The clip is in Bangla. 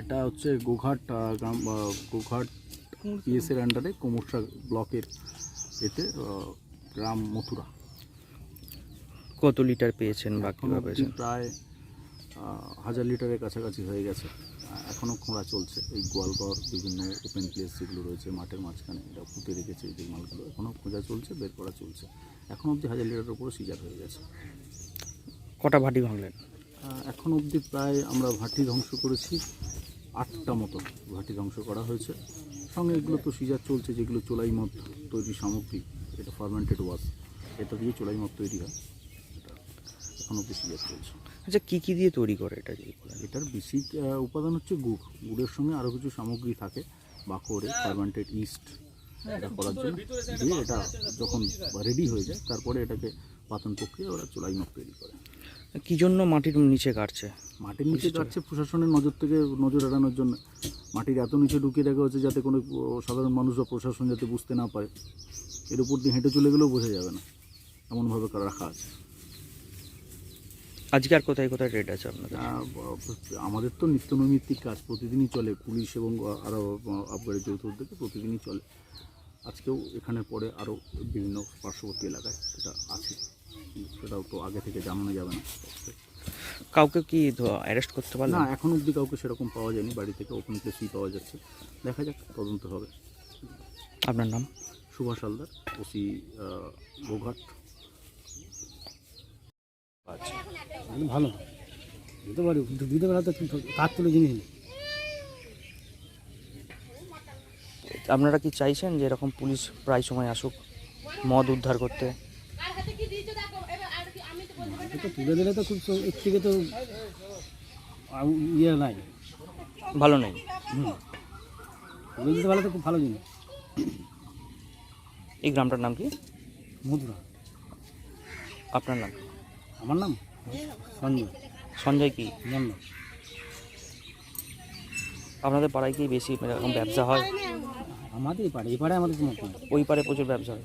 এটা হচ্ছে গোঘাট গ্রাম গোঘাট পিএসের আন্ডারে কোমরসা ব্লকের এতে গ্রাম মথুরা। কত লিটার পেয়েছেন বা পেয়েছেন? প্রায় হাজার লিটারের কাছাকাছি হয়ে গেছে। এখনও খোঁড়া চলছে। এই গোয়ালঘর বিভিন্ন ওপেন প্লেস যেগুলো রয়েছে মাঠের মাঝখানে এটা পুঁতে রেখেছে এই যে মালগুলো। এখনও খোঁজা চলছে বের করা চলছে। এখন অবধি হাজার লিটারের উপরে সিজার হয়ে গেছে। কটা ভাটি ভাঙলেন? এখন অবধি প্রায় আমরা ভাটি ধ্বংস করেছি। আটটা মতো ভাটি ধ্বংস করা হয়েছে। সঙ্গে এগুলো তো সিজার চলছে যেগুলো চোলাই মদ তৈরি সামগ্রী এটা ফার্মেন্টেড ওয়াশ এটা দিয়ে চোলাই মদ তৈরি হয়। এটা এখন অবধি সিজার চলছে। আচ্ছা কী কী দিয়ে তৈরি করে এটা এটার বেসিক উপাদান হচ্ছে গুড়। গুড়ের সঙ্গে আরও কিছু সামগ্রী থাকে বাকরে ফার্মেন্টেড ইস্ট এটা করার জন্য। দিয়ে এটা যখন রেডি হয়ে যায় তারপরে এটাকে পাতন প্রক্রিয়া ওরা চোলাই মদ তৈরি করে। কী জন্য মাটির নিচে কাটছে? মাটির নিচে যাচ্ছে প্রশাসনের নজর থেকে নজর এড়ানোর জন্য। মাটির এত নিচে ঢুকিয়ে রাখা হচ্ছে যাতে কোনো সাধারণ মানুষ বা প্রশাসন যাতে বুঝতে না পারে। এর উপর দিয়ে হেঁটে চলে গেলেও বোঝা যাবে না। এমনভাবে করা রাখা আছে। আজকে আর কোথায় কোথায় রেট আছে আপনাদের? আমাদের তো নিত্য নৈমিত্তিক কাজ প্রতিদিনই চলে। পুলিশ এবং আরও আবগারি যৌথ উদ্যোগে প্রতিদিনই চলে। আজকেও এখানে পরে আরও বিভিন্ন পার্শ্ববর্তী এলাকায় সেটা আছে। সেটাও তো আগে থেকে জানানো যাবে না। কাউকে কি অ্যারেস্ট করতে পারল না এখন অবধি কাউকে সেরকম পাওয়া যায়নি। বাড়ি থেকে ওপেন প্লেসই পাওয়া যাচ্ছে। দেখা যাক তদন্ত হবে। আপনার নাম? সুভাষ হালদার ওসি গোঘাট। আচ্ছা। তাহলে ভালো। দিতে পারি কিন্তু দিতে পারে তো তার তুলে জিনিস নেই আপনারা কি চাইছেন যে এরকম পুলিশ প্রায় সময় আসুক মদ উদ্ধার করতে? এটা তুলে দিলে তো খুব এর থেকে তো ইয়ে নাই। ভালো নেই। হুম। তুলে দিতে পারলে তো খুব ভালো জিনিস। এই গ্রামটার নাম কি? মধুরা আপনার নাম? আমার নাম? সঞ্জয়। সঞ্জয় কি? মন্ডল আপনাদের পাড়ায় কি বেশি এরকম ব্যবসা হয়? আমাদের এই পাড়ে এই পাড়ে আমাদের ওই পারে প্রচুর ব্যবসা হয়।